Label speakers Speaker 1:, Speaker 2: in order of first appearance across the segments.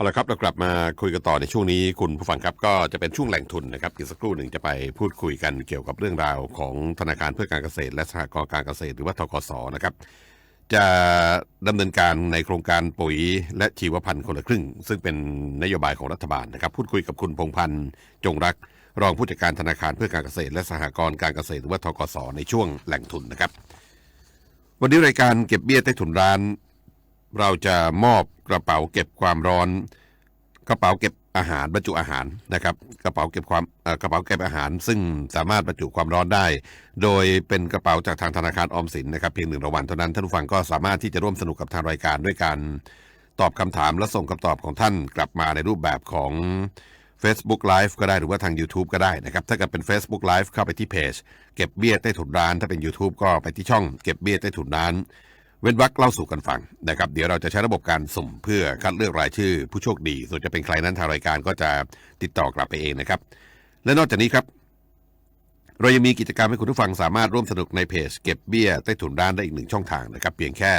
Speaker 1: เอาละครับเรากลับมาคุยกันต่อในช่วงนี้คุณผู้ฟังครับก็จะเป็นช่วงแหล่งทุนนะครับอีกสักครู่หนึ่งจะไปพูดคุยกันเกี่ยวกับเรื่องราวของธนาคารเพื่อการเกษตร และสหกรณ์การเกษตรหรือว่าทกสนะครับจะดำเนินการในโครงการปุ๋ยและชีวพันธุ์คนละครึ่ง ซึ่งเป็นนโยบายของรัฐบาลนะครับพูดคุยกับคุณพงพันธ์จงรัก รองผู้จัดการธนาคารเพื่อการเกษตร และสหกรณ์การเกษตรหรือว่าทกสในช่วงแหล่งทุนนะครับ วันนี้รายการเก็บเบี้ยใต้ถุนร้าน เราจะมอบกระเป๋าเก็บความร้อน กระเป๋าเก็บอาหารบรรจุอาหารนะครับ กระเป๋าเก็บความกระเป๋าเก็บอาหาร ซึ่งสามารถบรรจุความร้อนได้ โดยเป็นกระเป๋าจากทางธนาคารออมสินนะครับเพียงหนึ่งรางวัลเท่านั้นท่านผู้ฟังก็สามารถที่จะร่วมสนุกกับทางรายการด้วยการตอบคำถามและส่งคำตอบของท่านกลับมาในรูปแบบของ Facebook Live ก็ได้หรือว่าทาง YouTube ก็ได้นะครับ ถ้าเกิดเป็น Facebook Live เข้าไปที่เพจ เก็บเบี้ยใต้ถุนร้าน ถ้าเป็น YouTube ก็ไปที่ช่องเก็บเบี้ยใต้ถุนร้าน เว้นวรรคเล่าสู่กันฟังนะครับ เดี๋ยวเราจะใช้ระบบการสุ่มเพื่อคัดเลือกรายชื่อ ผู้โชคดี ส่วนจะเป็นใครนั้นทางรายการก็จะติดต่อกลับไปเองนะครับ และนอกจากนี้ครับ เรายังมีกิจกรรมให้คุณผู้ฟังสามารถร่วมสนุกในเพจ เก็บเบี้ยใต้ถุนร้านได้อีกหนึ่งช่องทางนะครับ เพียงแค่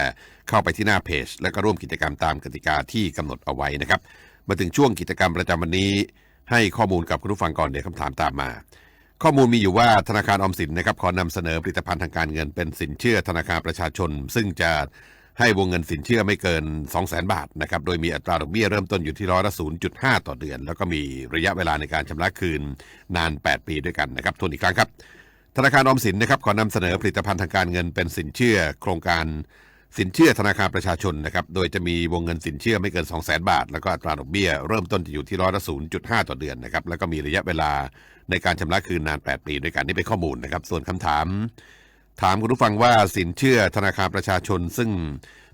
Speaker 1: เข้าไปที่หน้าเพจ แล้วก็ร่วมกิจกรรมตามกติกาที่กำหนดเอาไว้นะครับ มาถึงช่วงกิจกรรมประจำวันนี้ ให้ข้อมูลกับคุณผู้ฟังก่อนเดี๋ยวคำถามตามมา ข้อมูลมีอยู่ว่าธนาคารออมสินนะครับขอนำเสนอผลิตภัณฑ์ทางการเงินเป็นสินเชื่อธนาคารประชาชน ซึ่งจะให้วงเงินสินเชื่อไม่เกิน 2 0 0 0 0 0 บาทนะครับโดยมีอัตราดอกเบี้ยเริ่มต้นอยู่ที่ร้อยละ0.5 ต่อเดือน แล้วก็มีระยะเวลาในการชำระคืนนาน 8 ปีด้วยกันนะครับทวนอีกครั้งครับ ธนาคารออมสินนะครับขอนำเสนอผลิตภัณฑ์ทางการเงินเป็นสินเชื่อ โครงการ สินเชื่อธนาคารประชาชนนะครับ โดยจะมีวงเงินสินเชื่อไม่เกิน 2 0 0 0 0 0บาท แล้วก็อัตราดอกเบี้ยเริ่มต้นจะอยู่ที่ร้อยละ0.5ต่อเดือนนะครับ แล้วก็มีระยะเวลาในการชำระคืนนาน 8 ปีด้วยกันนี่เป็นข้อมูลนะครับ ส่วนคำถาม ถามคุณผู้ฟังว่าสินเชื่อธนาคารประชาชน ซึ่ง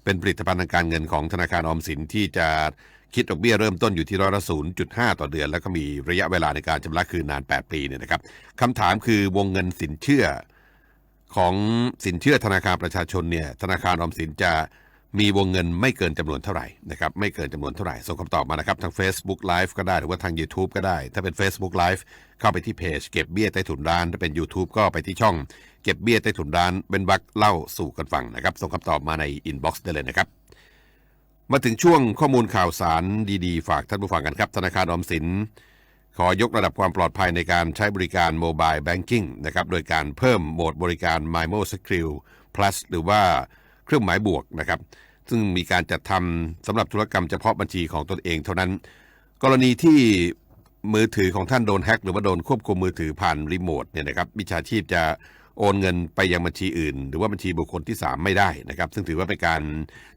Speaker 1: เป็นผลิตภัณฑ์ทางการเงินของธนาคารออมสินที่จะคิดดอกเบี้ยเริ่มต้นอยู่ที่ร้อยละ0.5ต่อเดือน แล้วก็มีระยะเวลาในการชำระคืนนาน 8 ปีเนี่ยนะครับคำถามคือวงเงินสินเชื่อ ของสินเชื่อธนาคารประชาชนเนี่ยธนาคารออมสินจะมีวงเงินไม่เกินจำนวนเท่าไหร่นะครับไม่เกินจำนวนเท่าไหร่ส่งคำตอบมานะครับทาง Facebook Live ก็ได้หรือว่าทาง YouTube ก็ได้ ถ้าเป็น Facebook Live เข้าไปที่เพจเก็บเบี้ยใต้ถุนร้าน ถ้าเป็น YouTube ก็ไปที่ช่อง เก็บเบี้ยใต้ถุนร้านเป็นวักเล่าสู่กันฟังนะครับส่งคำตอบมาในอินบ็อกซ์ได้เลยนะครับ มาถึงช่วงข้อมูลข่าวสารดีๆ ฝากท่านผู้ฟังกันครับ ธนาคารออมสิน ขอยกระดับความปลอดภัยในการใช้บริการโมบายแบงกิ้งนะครับโดยการเพิ่มโหมดบริการ MyMo Secure Plus หรือว่าเครื่องหมายบวกนะครับซึ่งมีการจัดทำสำหรับธุรกรรมเฉพาะบัญชีของตนเองเท่านั้น กรณีที่มือถือของท่านโดนแฮ็กหรือว่าโดนควบคุมมือถือผ่านรีโมทเนี่ยนะครับมิจฉาชีพจะโอนเงินไปยังบัญชีอื่น หรือว่าบัญชีบุคคลที่ 3 ไม่ได้นะครับ ซึ่งถือว่าเป็นการ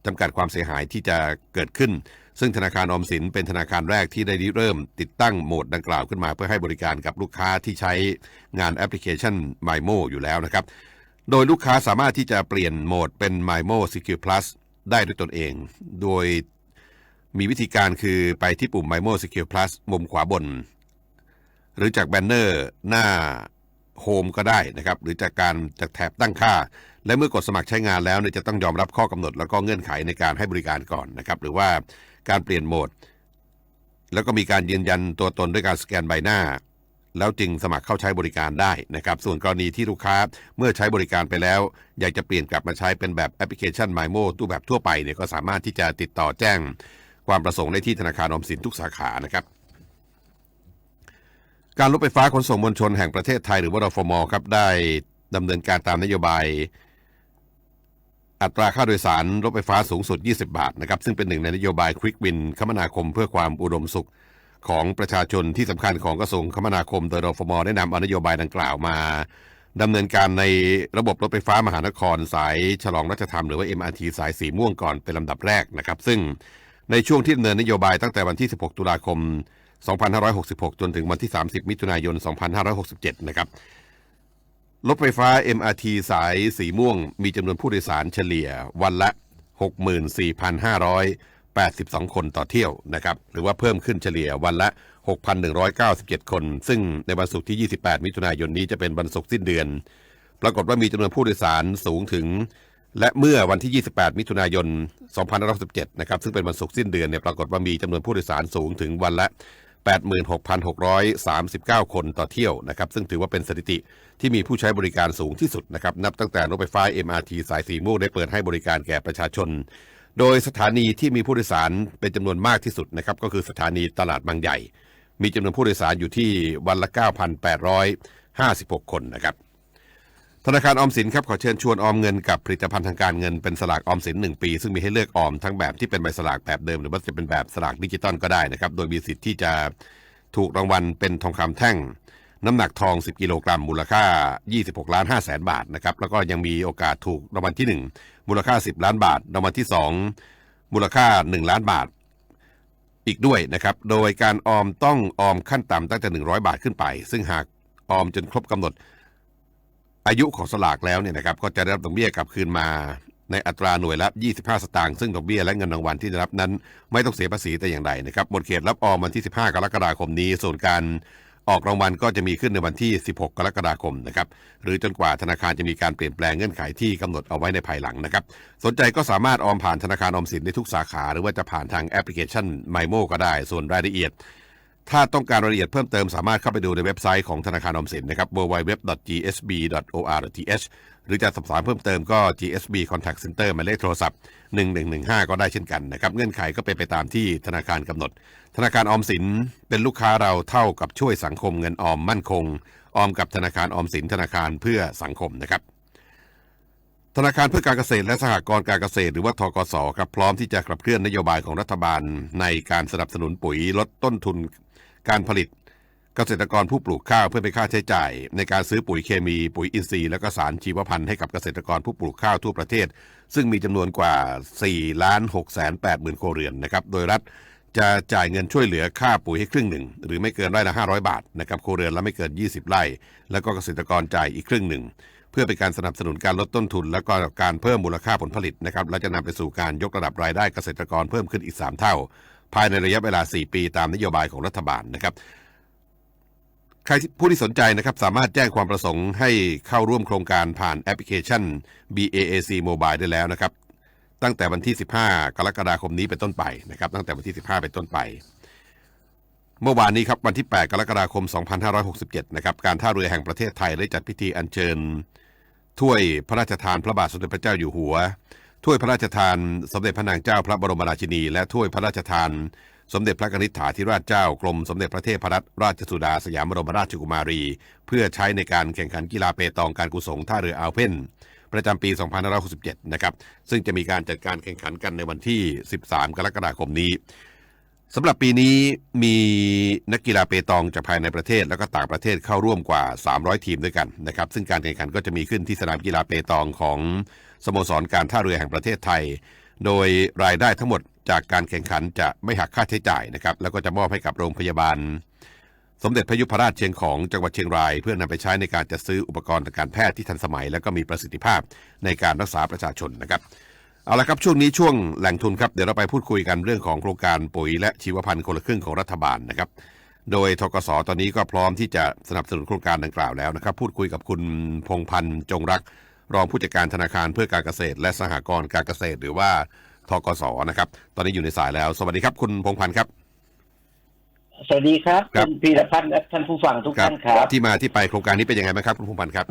Speaker 1: จำกัดความเสียหายที่จะเกิดขึ้น ซึ่งธนาคารออมสินเป็นธนาคารแรกที่ได้ริเริ่มติดตั้งโหมดดังกล่าวขึ้นมาเพื่อให้บริการกับลูกค้าที่ใช้งานแอปพลิเคชัน MyMo อยู่แล้วนะครับ โดยลูกค้าสามารถที่จะเปลี่ยนโหมดเป็น MyMo Secure Plus ได้ด้วยตนเอง โดยมีวิธีการคือไปที่ปุ่ม MyMo Secure Plus มุมขวาบน หรือจากแบนเนอร์หน้าโฮมก็ได้นะครับ หรือจากการจากแถบตั้งค่า และเมื่อกดสมัครใช้งานแล้วเนี่ยจะต้องยอมรับข้อกำหนด แล้วก็เงื่อนไขในการให้บริการก่อนนะครับ หรือว่า การเปลี่ยนโหมด แล้วก็มีการยืนยันตัวตนด้วยการสแกนใบหน้า แล้วจึงสมัครเข้าใช้บริการได้นะครับ ส่วนกรณีที่ลูกค้าเมื่อใช้บริการไปแล้ว อยากจะเปลี่ยนกลับมาใช้เป็นแบบแอปพลิเคชัน MyMo ตู้แบบทั่วไปเนี่ยก็สามารถที่จะติดต่อแจ้ง ความประสงค์ได้ที่ธนาคารออมสินทุกสาขานะครับการรถไฟฟ้าขนส่งมวลชนแห่งประเทศไทยหรือว่ารฟมครับได้ดำเนินการตามนโยบาย อัตราค่าโดยสารรถไฟฟ้าสูงสุด 20 บาทนะครับซึ่งเป็นหนึ่งในนโยบายควิกวินคมนาคมเพื่อความอุดมสุขของประชาชนที่สำคัญของกระทรวงคมนาคมโดยรฟมได้นำอนโยบายดังกล่าวมาดำเนินการในระบบรถไฟฟ้ามหานครสายฉลองรัชธรรมหรือว่า MRT สายสีม่วงก่อนเป็นลำดับแรกนะครับ ซึ่งในช่วงที่ดำเนินนโยบายตั้งแต่วันที่ 16 ตุลาคม 2566 จนถึงวันที่ 30 มิถุนายน 2567 นะครับ รถไฟฟ้า MRT สายสีม่วง มีจำนวนผู้โดยสารเฉลี่ยวันละ 64,582 คนต่อเที่ยวนะครับ หรือว่าเพิ่มขึ้นเฉลี่ยวันละ 6,197 คน ซึ่งในวันศุกร์ที่ 28 มิถุนายนนี้จะเป็นวันศุกร์สิ้นเดือน ปรากฏว่ามีจำนวนผู้โดยสารสูงถึง และเมื่อวันที่ 28 มิถุนายน 2567 นะครับ ซึ่งเป็นวันศุกร์สิ้นเดือนเนี่ย ปรากฏว่ามีจำนวนผู้โดยสารสูงถึงวันละ 86,639 คนต่อเที่ยวนะครับซึ่งถือว่าเป็นสถิติที่มีผู้ใช้บริการสูงที่สุดนะครับนับตั้งแต่รถไฟฟ้า MRT สายสีม่วงได้เปิดให้บริการแก่ประชาชน โดยสถานีที่มีผู้โดยสารเป็นจำนวนมากที่สุดนะครับก็คือสถานีตลาดบางใหญ่ มีจำนวนผู้โดยสารอยู่ที่วันละ 9,856 คนนะครับ ธนาคารออมสินครับขอเชิญชวนออมเงินกับผลิตภัณฑ์ทางการเงินเป็นสลากออมสิน 1 ปี ซึ่งมีให้เลือกออมทั้งแบบที่เป็นใบสลากแบบเดิม หรือว่าจะเป็นแบบสลากดิจิตอลก็ได้นะครับโดยมีสิทธิ์ที่จะถูกรางวัลเป็นทองคำแท่ง น้ำหนักทอง 10 กิโลกรัม มูลค่า 26 ล้าน5แสนบาทนะครับแล้วก็ยังมีโอกาสถูกรางวัลที่ 1 มูลค่า 10 ล้านบาทรางวัลที่ 2 มูลค่า 1 ล้านบาทอีกด้วยนะครับโดยการออมต้องออมขั้นต่ำตั้งแต่ 100 บาทขึ้นไป ซึ่งหากออมจนครบกำหนด อายุของสลากแล้วเนี่ยนะครับก็จะได้รับดอกเบี้ยกลับคืนมา ในอัตราหน่วยละ 25 สตางค์ซึ่งดอกเบี้ยและเงินรางวัลที่ได้รับนั้น ไม่ต้องเสียภาษีแต่อย่างใดนะครับหมดเขตรับออมวันที่ 15 กรกฎาคมนี้ ส่วนการออกรางวัลก็จะมีขึ้นในวันที่ 16 กรกฎาคมนะครับ หรือจนกว่าธนาคารจะมีการเปลี่ยนแปลงเงื่อนไขที่กำหนดเอาไว้ในภายหลังนะครับ สนใจก็สามารถออมผ่านธนาคารออมสินในทุกสาขา หรือว่าจะผ่านทางแอปพลิเคชัน m มโมก็ได้ ส่วนรายละเอียด ถ้าต้องการรายละเอียดเพิ่มเติมสามารถเข้าไปดูในเว็บไซต์ของธนาคารออมสินนะครับ www.gsb.or.th หรือจะสอบถามเพิ่มเติมก็ GSB Contact Center หมายเลขโทรศัพท์ 1115 ก็ได้เช่นกันนะครับ เงื่อนไขก็เป็นไปตามที่ธนาคารกำหนด ธนาคารออมสินเป็นลูกค้าเราเท่ากับช่วยสังคมเงินออมมั่นคง ออมกับธนาคารออมสินธนาคารเพื่อสังคมนะครับธนาคารเพื่อการเกษตรและสหกรณ์การเกษตรหรือว่าทกสครับพร้อมที่จะขับเคลื่อนนโยบายของรัฐบาล ในการสนับสนุนปุ๋ยลดต้นทุน การผลิตเกษตรกรผู้ปลูกข้าวเพื่อเป็นค่าใช้จ่าย ในการซื้อปุ๋ยเคมี ปุ๋ยอินทรีย์และก็สารชีวพันธุ์ให้กับเกษตรกรผู้ปลูกข้าวทั่วประเทศ ซึ่งมีจำนวนกว่า4ล้าน6แสน8หมื่นครัวเรือนนะครับโดยรัฐจะจ่ายเงินช่วยเหลือค่าปุ๋ยให้ครึ่งหนึ่ง หรือไม่เกินไร่ละ 500 บาทนะครับครัวเรือนละไม่เกิน 20 ไร่ แล้วก็เกษตรกรจ่ายอีกครึ่งหนึ่ง เพื่อเป็นการสนับสนุนการลดต้นทุน และก็การเพิ่มมูลค่าผลผลิตนะครับและจะนำไปสู่การยกระดับรายได้เกษตรกรเพิ่มขึ้นอีก 3 เท่า ภายในระยะเวลา 4 ปีตามนโยบายของรัฐบาลนะครับ ใครผู้ที่สนใจนะครับสามารถแจ้งความประสงค์ให้เข้าร่วมโครงการผ่านแอปพลิเคชัน BAAC Mobile ได้แล้วนะครับ ตั้งแต่วันที่ 15 กรกฎาคมนี้เป็นต้นไปนะครับ ตั้งแต่วันที่ 15 เป็นต้นไปเมื่อวานนี้ครับวันที่ 8 กรกฎาคม 2567 นะครับการท่าเรือแห่งประเทศไทยได้จัดพิธีอัญเชิญ ถ้วยพระราชทานพระบาทสมเด็จพระเจ้าอยู่หัว ถ้วยพระราชทาน สมเด็จพระนางเจ้าพระบรมราชินี และถ้วยพระราชทาน สมเด็จพระกนิษฐาธิราชเจ้ากรมสมเด็จพระเทพรัตนราชสุดาสยามบรมราชกุมารี เพื่อใช้ในการแข่งขันกีฬาเปตองการกุศลท่าเรืออ่าวเพ่นประจำปี 2567 นะครับ ซึ่งจะมีการจัดการแข่งขันกันในวันที่ 13 กรกฎาคมนี้สำหรับปีนี้มีนักกีฬาเปตองจากภายในประเทศแล้วก็ต่างประเทศเข้าร่วมกว่า 300 ทีมด้วยกันนะครับ ซึ่งการแข่งขันก็จะมีขึ้นที่สนามกีฬาเปตองของ สโมสรการท่าเรือแห่งประเทศไทย โดยรายได้ทั้งหมดจากการแข่งขันจะไม่หักค่าใช้จ่ายนะครับ แล้วก็จะมอบให้กับโรงพยาบาล สมเด็จพระยุพราชเชียงของจังหวัดเชียงราย เพื่อนำไปใช้ในการจัดซื้ออุปกรณ์ทางการแพทย์ที่ทันสมัย และก็มีประสิทธิภาพในการรักษาประชาชนนะครับเอาละครับช่วงนี้ช่วงแหล่งทุนครับเดี๋ยวเราไปพูดคุยกันเรื่องของโครงการปุ๋ยและชีวพันธุ์คนละครึ่งของรัฐบาลนะครับ โดยทกสตอนนี้ก็พร้อมที่จะสนับสนุนโครงการดังกล่าวแล้วนะครับ พูดคุยกับคุณพงพันธ์จงรัก รองผู้จัดการธนาคารเพื่อการเกษตร และสหกรณ์การเกษตร หรือว่าทกสนะครับ ตอนนี้อยู่ในสายแล้ว สวัสดีครับ คุณพงพันธ์ครับ
Speaker 2: สวัสดีครับ
Speaker 1: ครับ
Speaker 2: คุณพีรพัฒน์และท่านผู้ฟังทุกท่านครับ
Speaker 1: ที่มาที่ไปโครงการนี้เป็นยังไงบ้างครับ คุณพงพันธ์ครับ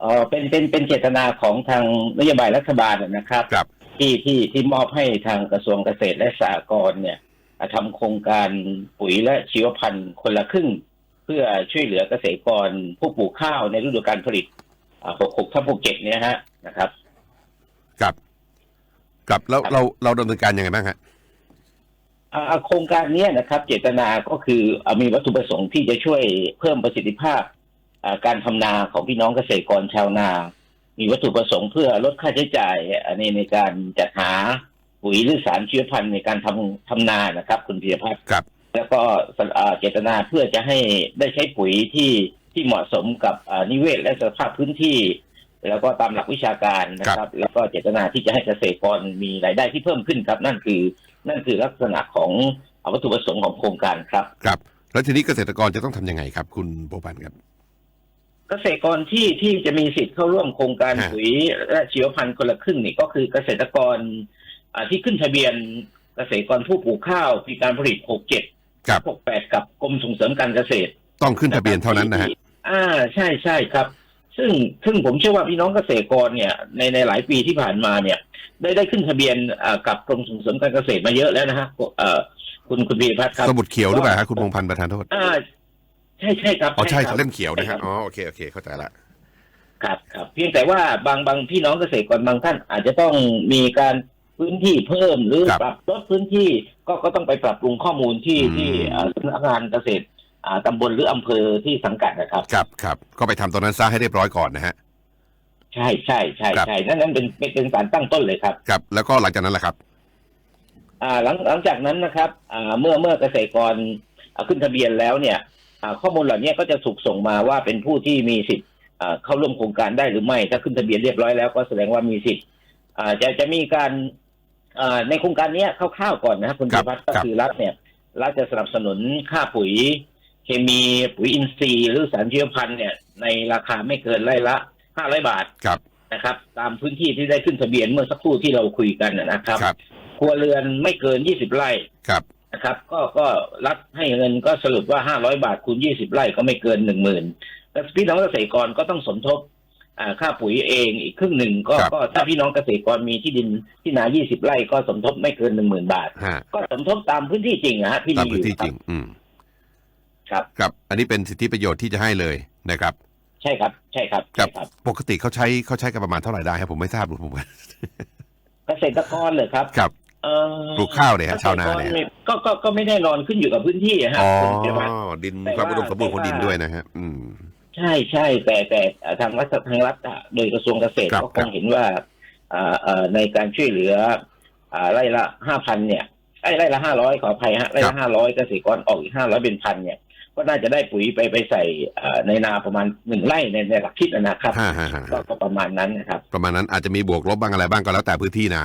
Speaker 2: เออเป็นเป็นเป็นเจตนาของทางนโยบายรัฐบาลนะครับ
Speaker 1: ครับ
Speaker 2: ที่ที่ที่มอบให้ทางกระทรวงเกษตรและสหกรณ์เนี่ยทำโครงการปุ๋ยและชีวพันธุ์คนละครึ่ง เพื่อช่วยเหลือเกษตรกรผู้ปลูกข้าวในฤดูการผลิต หกหกทับหกเจ็ดเนี่ยฮะนะครับ
Speaker 1: ครับครับแล้ว
Speaker 2: ครับ
Speaker 1: เราเราดำเนินการยังไงบ้างฮะ
Speaker 2: อ่าโครงการเนี้ยนะครับ เจตนาก็คืออ่ามีวัตถุประสงค์ที่จะช่วยเพิ่มประสิทธิภาพอ่าการทำนาของพี่น้องเกษตรกรชาวนา มีวัตถุประสงค์เพื่อลดค่าใช้จ่ายอ่าในในการจัดหาปุ๋ยหรือสารชีวพันธุ์ในการทำทำนานะครับ คุณพีรพัฒน์
Speaker 1: ครับ
Speaker 2: แล้วก็สอ่าเจตนาเพื่อจะให้ได้ใช้ปุ๋ยที่ ที่เหมาะสมกับอ่านิเวศและสภาพพื้นที่ แล้วก็ตามหลักวิชาการนะครับ แล้วก็เจตนาที่จะให้เกษตรกรมีรายได้ที่เพิ่มขึ้นครับ นั่นคือ นั่นคือลักษณะของวัตถุประสงค์ของโครงการครับ
Speaker 1: ครับ แล้วทีนี้เกษตรกรจะต้องทำยังไงครับ คุณพงพันธ์ครับ
Speaker 2: เกษตรกรที่ที่จะมีสิทธิ์เข้าร่วมโครงการ
Speaker 1: ฮะ
Speaker 2: ปุ๋ยและชีวพันธุ์คนละครึ่งนี่ก็คือเกษตรกรอ่าที่ขึ้นทะเบียนเกษตรกรผู้ปลูกข้าวปีการผลิต 67
Speaker 1: ครับ
Speaker 2: 68 กับกรมส่งเสริมการเกษตร
Speaker 1: ต้องขึ้นทะเบียนเท่านั้นนะฮะ
Speaker 2: อ่าใช่ใช่ครับ ซึ่งซึ่งผมเชื่อว่าพี่น้องเกษตรกรเนี่ยในในหลายปีที่ผ่านมาเนี่ย ได้ได้ขึ้นทะเบียนอ่ากับกรมส่งเสริมการเกษตรมาเยอะแล้วนะฮะเอ่อคุณคุณพีรพัฒน์ครับ
Speaker 1: สมุดเขียวหรือเปล่าฮะคุณพงษ์พันธ์ประธานโทษ
Speaker 2: อ่าใช่ใช่ครับ
Speaker 1: อ๋อใช่
Speaker 2: ครับ
Speaker 1: เล่มเขียวนะฮะ
Speaker 2: ใช่ครับ
Speaker 1: อ๋อโอเคโอเคเข้าใจละ
Speaker 2: ครับครับเพียงแต่ว่าบางบางพี่น้องเกษตรกรบางท่านอาจจะต้องมีการพื้นที่เพิ่มหรือ
Speaker 1: ครับ
Speaker 2: ปรับลดพื้นที่ก็ก็ต้องไปปรับปรุงข้อมูลที่
Speaker 1: อืม
Speaker 2: ที่อ่าสำนักงานเกษตรอ่า ตำบลหรืออำเภอที่สังกัดนะครับ
Speaker 1: ครับครับก็ไปทำตรงนั้นซะให้เรียบร้อยก่อนนะฮะ
Speaker 2: ใช่ใช่ใช่
Speaker 1: ครับ
Speaker 2: ใช่นั่นนั่นเป็นเป็นเป็นการตั้งต้นเลยครับ
Speaker 1: ครับ แล้วก็หลังจากนั้นแหละครับ
Speaker 2: อ่าหลังหลังจากนั้นนะครับ อ่าเมื่อเมื่อเกษตรกรอ่าขึ้นทะเบียนแล้วเนี่ยอ่าข้อมูลเหล่านี้ก็จะถูกส่งมาว่าเป็นผู้ที่มีสิทธิ์อ่าเข้าร่วมโครงการได้หรือไม่ ถ้าขึ้นทะเบียนเรียบร้อยแล้วก็แสดงว่ามีสิทธิ์อ่าจะจะมีการอ่าในโครงการเนี้ยคร่าวๆก่อนนะครับคุณ
Speaker 1: ครั
Speaker 2: พิ
Speaker 1: บ
Speaker 2: พัฒน์ก็
Speaker 1: ครับ
Speaker 2: คือรัฐเนี่ยรัฐจะสนับสนุนค่าปุ๋ย เคมีปุ๋ยอินทรีย์หรือสารชีวพันธุ์เนี่ย ในราคาไม่เกินไร่ละห้าร้อยบาท
Speaker 1: ครับ
Speaker 2: นะครับ ตามพื้นที่ที่ได้ขึ้นทะเบียนเมื่อสักครู่ที่เราคุยกันนะครับ
Speaker 1: ครับ
Speaker 2: ครัวเรือนไม่เกิน20ไร่
Speaker 1: ครับ
Speaker 2: นะครับ ก็ก็รัฐให้เงินก็สรุปว่า500บาทคูณ20ไร่ก็ไม่เกิน10,000แล้วพี่น้องเกษตรกรก็ต้องสมทบอ่าค่าปุ๋ยเองอีกครึ่งหนึ่งก็
Speaker 1: ครับ
Speaker 2: ก็ถ้าพี่น้องเกษตรกรมีที่ดินที่นา 20 ไร่ก็สมทบไม่เกิน 10,000 บาท
Speaker 1: ฮะ
Speaker 2: ก็สมทบตามพื้นที่จริงนะฮะที่
Speaker 1: ตาม
Speaker 2: มีอ
Speaker 1: พื้น
Speaker 2: ยู่
Speaker 1: ที่จริงอืม
Speaker 2: ครับ
Speaker 1: ครับ อันนี้เป็นสิทธิประโยชน์ที่จะให้เลยนะครับ
Speaker 2: ใช่ครับ ใช่ครับ
Speaker 1: ครั
Speaker 2: ใช่
Speaker 1: บ
Speaker 2: ครับ
Speaker 1: ปกติเขาใช้เขาใช้กันประมาณเท่าไหร่ได้ครับผมไม่ทราบผม
Speaker 2: เกษตรกรเลยครับ
Speaker 1: ครับ
Speaker 2: เอ่อ
Speaker 1: ปลูกข้าวเนี่ยฮะชาวนาเนี่ย
Speaker 2: กษตรกรก็ก็ก็ไม่แน่นอนขึ้นอยู่กับพื้นที่อะฮะ
Speaker 1: อ๋อ
Speaker 2: คุณเจวัฒน์
Speaker 1: ดิน
Speaker 2: แต่
Speaker 1: ความ
Speaker 2: ว่า
Speaker 1: อุดมสมบูรณ์ของดินด้วยนะฮะอืม
Speaker 2: ใช่ใช่แต่แต่ทางรัฐทางรัฐอะโดยกระทรวงเกษตร
Speaker 1: ครับ
Speaker 2: ก็ค
Speaker 1: ครั
Speaker 2: ง
Speaker 1: บ
Speaker 2: เห็นว่าอ่าอ่าในการช่วยเหลืออ่าไร่ละห้าพันเนี่ยไอ้ไร่ละห้าร้อยขออภัยฮะไร่ละห้าร้อยเกษตรกรออกอีกห้าร้อยเป็นพันเนี่ย ก็น่าจะได้ปุ๋ยไปไปใส่อ่าในนาประมาณหนึ่งไร่ในในหลักคิดนะครับ
Speaker 1: ฮะฮะฮะ
Speaker 2: ก็ก็ประมาณนั้นนะครับ
Speaker 1: ประมาณนั้นอาจจะมีบวกลบบ้างอะไรบ้างก็แล้วแต่พื้นที่นา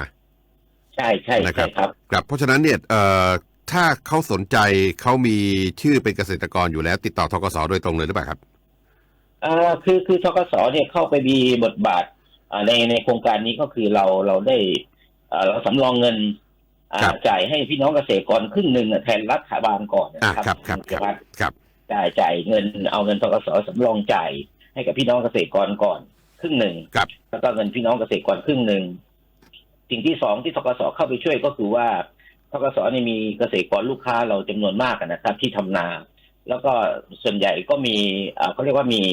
Speaker 2: ใช่ใช่
Speaker 1: นะครั
Speaker 2: ใช่
Speaker 1: บ
Speaker 2: ครับ
Speaker 1: ครับเพราะฉะนั้นเนี่ยเอ่อถ้าเขาสนใจเขามีชื่อเป็นเกษตรกรอยู่แล้ว ติดต่อทกสโดยตรงเลยหรือเปล่าครับ
Speaker 2: เอ่อคือคือทกสเนี่ยเข้าไปมีบทบาทอ่าในในโครงการนี้ก็คือเราเราได้เอ่อเราสำรองเงินอ่า
Speaker 1: ครับ
Speaker 2: จ่ายให้พี่น้องเกษตรกรครึ่งหนึ่งอะแทนรัฐบาลก่อน
Speaker 1: อ่า
Speaker 2: นะครับ
Speaker 1: ครับครับ
Speaker 2: ณ
Speaker 1: ครับ
Speaker 2: เจวัฒน์
Speaker 1: ครับ
Speaker 2: จ่ายจ่ายเงินเอาเงินทกสสำรองจ่ายให้กับพี่น้องเกษตรกรก่อนครึ่งหนึ่ง
Speaker 1: ครับ
Speaker 2: แล้วก็เงินพี่น้องเกษตรกรครึ่งหนึ่งสิ่งที่สองที่ทกสเข้าไปช่วยก็คือว่าทกสเนี่ยมีเกษตรกรลูกค้าเราจำนวนมากอะนะครับ ที่ทำนา แล้วก็ส่วนใหญ่ก็มีอ่าเขาเรียกว่ามี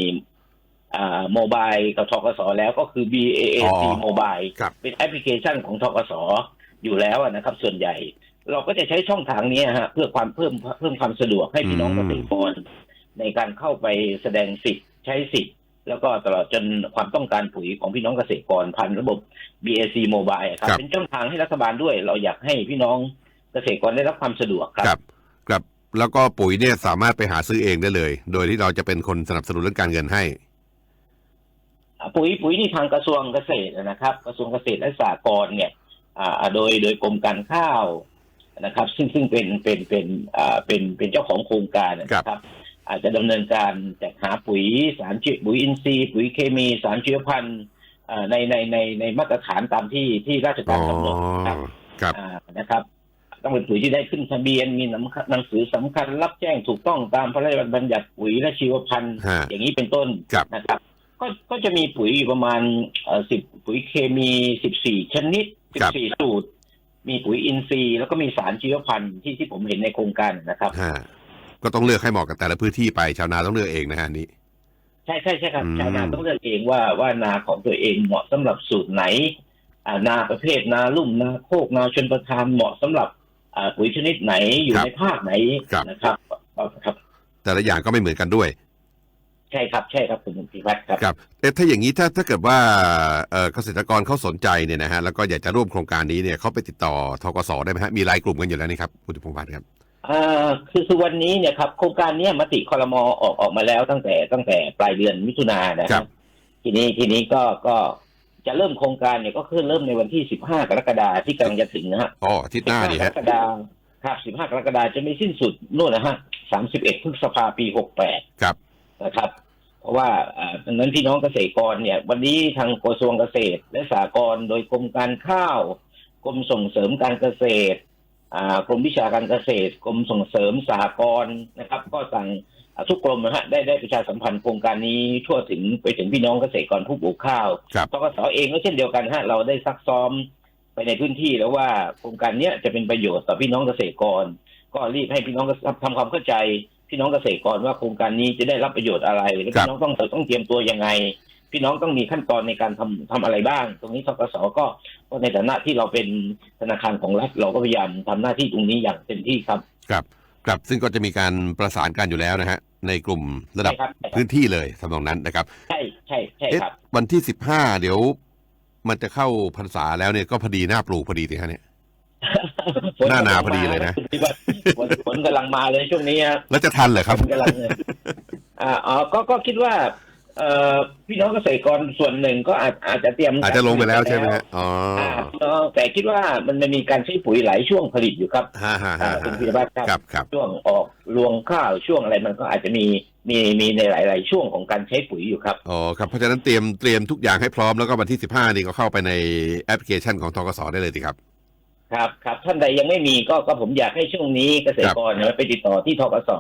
Speaker 2: อ่าโมบายกับทกสแล้วก็คือ BAAC
Speaker 1: อ๋อ
Speaker 2: โมบาย
Speaker 1: ครับ
Speaker 2: เป็นแอปพลิเคชันของทกสอยู่แล้วอะนะครับ ส่วนใหญ่ เราก็จะใช้ช่องทางนี้ฮะเพื่อความเพิ่มเพิ่มความสะดวกให้พี่น้อง
Speaker 1: อื
Speaker 2: เก
Speaker 1: ม
Speaker 2: ษตรกรในการเข้าไปแสดงสิทธิ์ใช้สิทธิ์ แล้วก็ตลอดจนความต้องการปุ๋ยของพี่น้องเกษตรกรผ่านระบบ BAC Mobile อะครับ
Speaker 1: ครับ
Speaker 2: เป็นช่องทางให้รัฐบาลด้วย เราอยากให้พี่น้องเกษตรกรได้รับความสะดวกครับ
Speaker 1: ครับ ครับ แล้วก็ปุ๋ยเนี่ยสามารถไปหาซื้อเองได้เลย โดยที่เราจะเป็นคนสนับสนุนเรื่องการเงินให้
Speaker 2: อ่าปุ๋ยปุ๋ยนี่ทางกระทรวงเกษตรนะครับ กระทรวงเกษตรและสหกรณ์เนี่ยอ่าโดยโดยกรมการข้าว นะครับ ซึ่งซึ่งเป็นเป็นเป็นอ่าเป็นเป็นเจ้าของโครงการนะครับ อาจจะดำเนินการจัดหาปุ๋ยสารชีวปุ๋ยอินทรีย์ ปุ๋ยเคมีสารชีวพันธุ์อ่าในในในในมาตรฐานตามที่ที่ราช
Speaker 1: อ๋
Speaker 2: กา
Speaker 1: อ
Speaker 2: รกำหนดนะครับ
Speaker 1: ครับ
Speaker 2: อ่านะครับ ต้องเป็นปุ๋ยที่ได้ขึ้นทะเบียนมีหนังหนังสือสำคัญรับแจ้งถูกต้องตามพระราชบัญญัติปุ๋ยและชีวพันธุ์
Speaker 1: ฮะ
Speaker 2: อย่างนี้เป็นต้น
Speaker 1: ครับ
Speaker 2: นะครับก็ก็จะมีปุ๋ยอยู่ประมาณสิบปุ๋ยเคมีสิบสี่ชนิดสิบสี่สูตร มีปุ๋ยอินทรีย์แล้วก็มีสารชีวพันธุ์ที่ที่ผมเห็นในโครงการนะครับ
Speaker 1: ฮะก็ต้องเลือกให้เหมาะกับแต่ละพื้นที่ไปชาวนาต้องเลือกเองนะฮะอันนี้
Speaker 2: ใช่ใช่ใช่ครับ
Speaker 1: อืม
Speaker 2: ชาวนาต้องเลือกเองว่าว่านาของตัวเองเหมาะสำหรับสูตรไหนอ่านาประเภทนาลุ่มนาโคกนาชนประทานเหมาะสำหรับอ่าปุ๋ยชนิดไหนอยู่ในภาคไหนนะครับครับ
Speaker 1: แต่ละอย่างก็ไม่เหมือนกันด้วย
Speaker 2: ใช่ครับใช่ครับคุณพิพัฒน์ครับ
Speaker 1: ครับเอ๊ะถ้าอย่างนี้ถ้าถ้าเกิดว่าเอ่อเกษตรกรเขาสนใจเนี่ยนะฮะแล้วก็อยากจะร่วมโครงการนี้เนี่ยเขาไปติดต่อทกสได้ไหมฮะมีรายกลุ่มกันอยู่แล้วนี่ครับคุณพงษ์พันธ์ครับ
Speaker 2: อ่าคือคือวันนี้เนี่ยครับโครงการเนี้ยมติคอรมอออกออกมาแล้วตั้งแต่ตั้งแต่ปลายเดือนมิถุนายนนะค
Speaker 1: ครั
Speaker 2: รับบทีนี้ทีนี้ก็ก็จะเริ่มโครงการเนี่ยก็คือเริ่มในวันที่15กรกฎาคมที่กำลังจะถึงนะฮะ
Speaker 1: อ๋ออาทิตย์หน้า
Speaker 2: 15
Speaker 1: นี่
Speaker 2: กร
Speaker 1: ฮะ
Speaker 2: กฎาคมครับ15กรกฎาคมจะไม่สิ้นสุดนู่นนะฮะ31พฤษภาปี68
Speaker 1: ครับ
Speaker 2: นะครับ เพราะว่าอ่าดังนั้นพี่น้องเกษตรกรเนี่ย วันนี้ทางกระทรวงเกษตร และสหกรณ์โดยกรมการข้าว กรมส่งเสริมการเกษตรอ่ากรมวิชาการเกษตร กรมส่งเสริมสหกรณ์นะครับ ก็สั่งอ่าทุกกรมนะฮะได้ได้ประชาสัมพันธ์โครงการนี้ทั่วถึงไปถึงพี่น้องเกษตรกรผู้ปลูกข้าว
Speaker 1: ครับ
Speaker 2: ทกสเองก็เช่นเดียวกันฮะเราได้ซักซ้อมไปในพื้นที่แล้วว่าโครงการเนี้ยจะเป็นประโยชน์ต่อพี่น้องเกษตรกร ก็รีบให้พี่น้องเกษทำความเข้าใจ พี่น้องเกษตรกรว่าโครงการนี้จะได้รับประโยชน์อะไรและ
Speaker 1: ครับ
Speaker 2: พี่น้องต้องต้องเตรียมตัวยังไง พี่น้องต้องมีขั้นตอนในการทำทำอะไรบ้าง ตรงนี้ทกสก็ก็ในฐานะที่เราเป็นธนาคารของรัฐเราก็พยายามทำหน้าที่ตรงนี้อย่างเต็มที่ครับ
Speaker 1: ครับครับซึ่งก็จะมีการประสานกันอยู่แล้วนะฮะในกลุ่มระดับ
Speaker 2: ใช่ครับใช่ครับ
Speaker 1: พื้นที่เลยทำนองนั้นนะครับ
Speaker 2: ใช่ใช่ใช่
Speaker 1: เอ๊ะ
Speaker 2: ครับ
Speaker 1: วันที่สิบห้าเดี๋ยว มันจะเข้าพรรษาแล้วเนี่ยก็พอดีหน้าปลูกพอดีสิฮะเนี่ย หน้าหนาวพอดีเลยนะ
Speaker 2: ฝนฝนกำลังมาเลยช่วงนี้ฮะ
Speaker 1: แล้วจะทันเหรอครับ
Speaker 2: กำลังเลยอ่าอ๋อก็ก็คิดว่าเอ่อพี่น้องเกษตรกรส่วนหนึ่งก็อาจอาจจะเตรียม
Speaker 1: อาจจะลงไปแล้วใช่ไหมฮะอ๋อ
Speaker 2: อ่าเอ่อแต่คิดว่ามันจะมีการใช้ปุ๋ยหลายช่วงผลิตอยู่ครับ
Speaker 1: ฮ่าฮ่า
Speaker 2: อ่า
Speaker 1: ฮ่า
Speaker 2: คุณพิรพัฒน์ครับ
Speaker 1: ครับครับ
Speaker 2: ช่วงออกรวงข้าวช่วงอะไรมันก็อาจจะมีมีมีในหลาย ๆ ช่วงของการใช้ปุ๋ยอยู่ครับ
Speaker 1: อ๋อครับเพราะฉะนั้นเตรียมเตรียมทุกอย่างให้พร้อมแล้วก็วันที่สิบห้านี่ก็เข้าไปในแอปพลิเคชันของทกสได้เลยสิครับ
Speaker 2: ครับครับท่านใดยังไม่มีก็ก็ผมอยากให้ช่วงนี้เกษตรกรเนี่ยไปติดต่อที่ทกส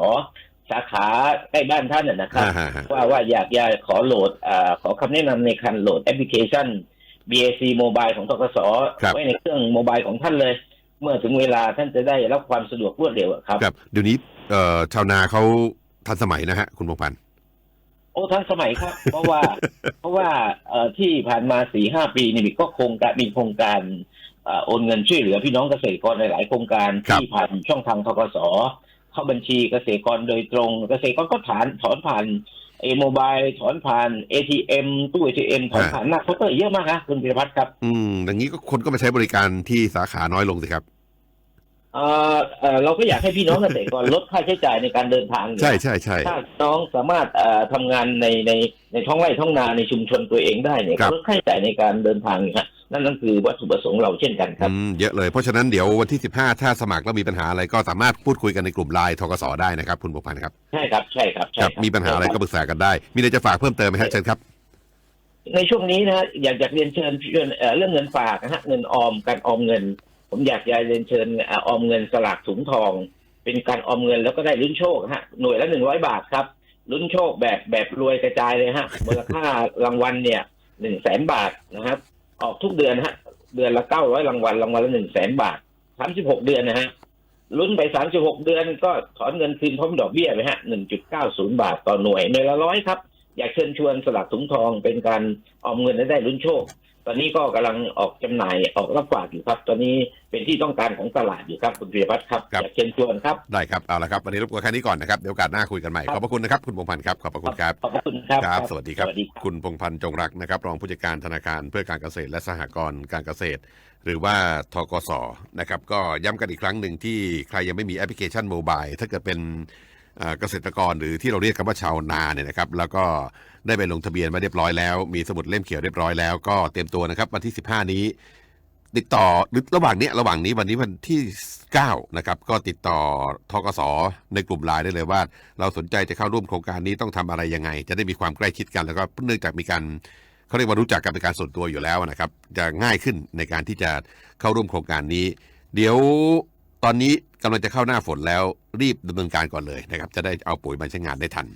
Speaker 2: สาขาใกล้บ้านท่านนะนะครับ
Speaker 1: ฮ่าฮ่าฮ่า
Speaker 2: ว่าว่าอยากอยากขอโหลดอ่าขอคำแนะนำในการโหลดแอปพลิเคชัน BAC Mobile ของทกสไว้ในเครื่องโมบายของท่านเลย เมื่อถึงเวลาท่านจะได้รับความสะดวกรวดเร็วอะครับ
Speaker 1: ครับเดี๋ยวนี้เอ่อชาวนาเขาทันสมัยนะฮะคุณพงษ์พันธ์
Speaker 2: โอ้ทันสมัยครับ เพราะว่าเพราะว่าเอ่อที่ผ่านมาสี่ห้าปีนี่ก็โครงการมีโครงการเอ่อ โอนเงินช่วยเหลือพี่น้องเกษตรกรในหลายโครงการที่ผ่านช่องทางทกสเข้าบัญชีเกษตรกรโดยตรง เกษตรกรก็ถอนถอนผ่านเอโมบายถอนผ่าน ATM ตู้ ATM ถอนผ่านหน้าเคาน์เตอร์เยอะมากนะคุณพิรพัฒน์ครับ
Speaker 1: อืมอย่างนี้ก็คนก็มาใช้บริการที่สาขาน้อยลงสิครับ
Speaker 2: เอ่อเอ่อเราก็อยากให้พี่น้องเกษตรกรลดค่าใช้จ่ายในการเดินทางอยู่
Speaker 1: ใช่ใช่ใช่
Speaker 2: ถ้าน้องสามารถเอ่อทำงานในในในท้องไร่ท้องนาในชุมชนตัวเองได้เนี่ย
Speaker 1: ครับ
Speaker 2: ลดค่าใช้จ่ายในการเดินทางเนี่ยฮะ นั่นนั่นคือวัตถุประสงค์เราเช่นกันครับ
Speaker 1: อืมเยอะเลยเพราะฉะนั้นเดี๋ยววันที่สิบห้าถ้าสมัครแล้วมีปัญหาอะไรก็สามารถพูดคุยกันในกลุ่มไลน์ทกสได้นะครับคุณพงษ์พันธ์ครับ
Speaker 2: ใช่ครับใช่ครับ
Speaker 1: ค
Speaker 2: ใช่
Speaker 1: รับ
Speaker 2: ครับ
Speaker 1: มีปัญหาอะไรก็ปรึกษากันได้ มีอะไรจะฝากเพิ่มเติมไหมฮะเชิญครับ
Speaker 2: ในช่วงนี้นะฮะอยากจะเรียนเชิญเชิญเอ่อเรื่องเงินฝากนะฮะเงินออมการออมเงิน ผมอยากจะเรียนเชิญเอ่อออมเงินสลากถุงทอง เป็นการออมเงินแล้วก็ได้ลุ้นโชคฮะหน่วยละหนึ่งร้อยบาทครับลุ้นโชคแบบแบบรวยกระจายเลยฮะมูลค่ารางวัลเนี่ยหนึ่งแสนบาทนะครับ ออกทุกเดือนฮะ เดือนละเก้าร้อยรางวัลรางวัลละหนึ่งแสนบาทสามสิบหกเดือนนะฮะลุ้นไปสามสิบหกเดือนก็ถอนเงินคืนพร้อมดอกเบี้ยไปฮะหนึ่งจุดเก้าศูนย์บาทต่อหน่วยหน่วยละร้อยครับ อยากเชิญชวนสลักถุงทองเป็นการออมเงินและได้ลุ้นโชค ตอนนี้ก็กำลังออกจำหน่ายออกรับฝากอยู่ครับ ตอนนี้เป็นที่ต้องการของตลาดอยู่ครับคุณพิรพัฒน์ครับ
Speaker 1: ครับ
Speaker 2: อยากเชิญชวนครับ
Speaker 1: ได้ครับเอาละครับวันนี้รบกวนแค่นี้ก่อนนะครับเดี๋ยวโอกาสหน้าคุยกันใหม่ขอบพระคุณนะครับคุณพงษ์พันธ์ครับขอบพระคุณครับ
Speaker 2: ขอบพระคุณครับ
Speaker 1: ครับ สวัสดีครับ
Speaker 2: สวัสดีครับ
Speaker 1: คุณพงษ์พันธ์จงรักนะครับรองผู้จัดการธนาคารเพื่อการเกษตรและสหกรณ์การเกษตร หรือว่าทกสนะครับก็ย้ำกันอีกครั้งหนึ่งที่ใครยังไม่มีแอปพลิเคชันโมบายถ้าเกิดเป็น เกษตรกรหรือที่เราเรียกกันว่าชาวนาเนี่ยนะครับ แล้วก็ได้ไปลงทะเบียนมาเรียบร้อยแล้ว มีสมุดเล่มเขียวเรียบร้อยแล้วก็เตรียมตัวนะครับวันที่ 15 นี้ ติดต่อหรือระหว่างเนี้ยระหว่างนี้วันนี้วันที่9นะครับก็ติดต่อทกสในกลุ่มไลน์ได้เลยว่า เราสนใจจะเข้าร่วมโครงการนี้ต้องทำอะไรยังไง จะได้มีความใกล้ชิดกันแล้วก็เนื่องจากมีการเขาเรียกว่ารู้จักกันเป็นการส่วนตัวอยู่แล้วนะครับ จะง่ายขึ้นในการที่จะเข้าร่วมโครงการนี้ เดี๋ยวตอนนี้ กำลังจะเข้าหน้าฝนแล้วรีบดำเนินการก่อนเลยนะครับ จะได้เอาปุ๋ยมาใช้งานได้ทัน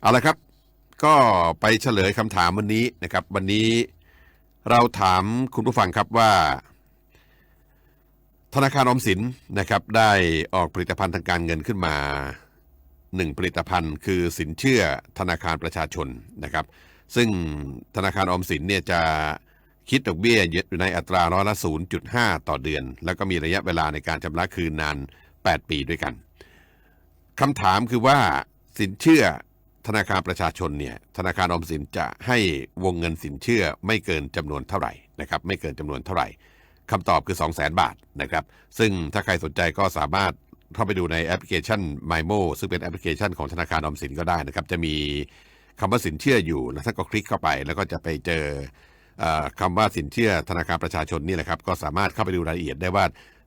Speaker 1: เอาละครับ ก็ไปเฉลยคำถามวันนี้นะครับ วันนี้เราถามคุณผู้ฟังครับว่า ธนาคารอมสินนะครับ ได้ออกผลิตภัณฑ์ทางการเงินขึ้นมาหนึ่งผลิตภัณฑ์ คือสินเชื่อธนาคารประชาชนนะครับ ซึ่งธนาคารอมสินเนี่ยจะ คิดดอกเบี้ยอยู่ในอัตราร้อยละ 0.5 ต่อเดือน แล้วก็มีระยะเวลาในการชำระคืนนาน 8 ปีด้วยกันคำถามคือว่าสินเชื่อธนาคารประชาชนเนี่ยธนาคารออมสินจะให้วงเงินสินเชื่อไม่เกินจำนวนเท่าไหร่นะครับไม่เกินจำนวนเท่าไหร่คำตอบคือ 2 0 0 0 0 0 บาทนะครับซึ่งถ้าใครสนใจก็สามารถเข้าไปดูในแอปพลิเคชัน MyMo ซึ่งเป็นแอปพลิเคชันของธนาคารออมสินก็ได้นะครับจะมีคำว่าสินเชื่ออยู่แล้วท่านก็คลิกเข้าไป แล้วก็จะไปเจอ คำว่าสินเชื่อธนาคารประชาชนนี่แหละครับก็สามารถเข้าไปดูรายละเอียดได้ว่า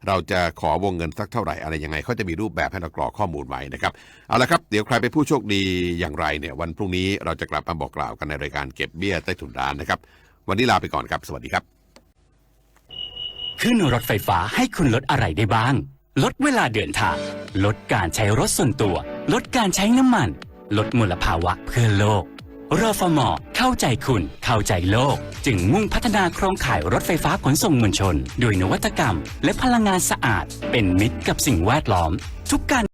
Speaker 1: เราจะขอวงเงินสักเท่าไหร่อะไรยังไงเขาจะมีรูปแบบให้เรากรอกข้อมูลไว้นะครับเอาละครับเดี๋ยวใครเป็นผู้โชคดีอย่างไรเนี่ยวันพรุ่งนี้เราจะกลับมาบอกกล่าวกันในรายการเก็บเบี้ยใต้ถุนร้านนะครับ วันนี้ลาไปก่อนครับสวัสดีครับ
Speaker 3: ขึ้นรถไฟฟ้าให้คุณลดอะไรได้บ้าง ลดเวลาเดินทาง ลดการใช้รถส่วนตัว ลดการใช้น้ำมัน ลดมลภาวะเพื่อโลก รฟมเข้าใจคุณเข้าใจโลก จึงมุ่งพัฒนาโครงข่ายรถไฟฟ้าขนส่งมวลชน ด้วยนวัตกรรม และพลังงานสะอาด เป็นมิตรกับสิ่งแวดล้อม ทุกการ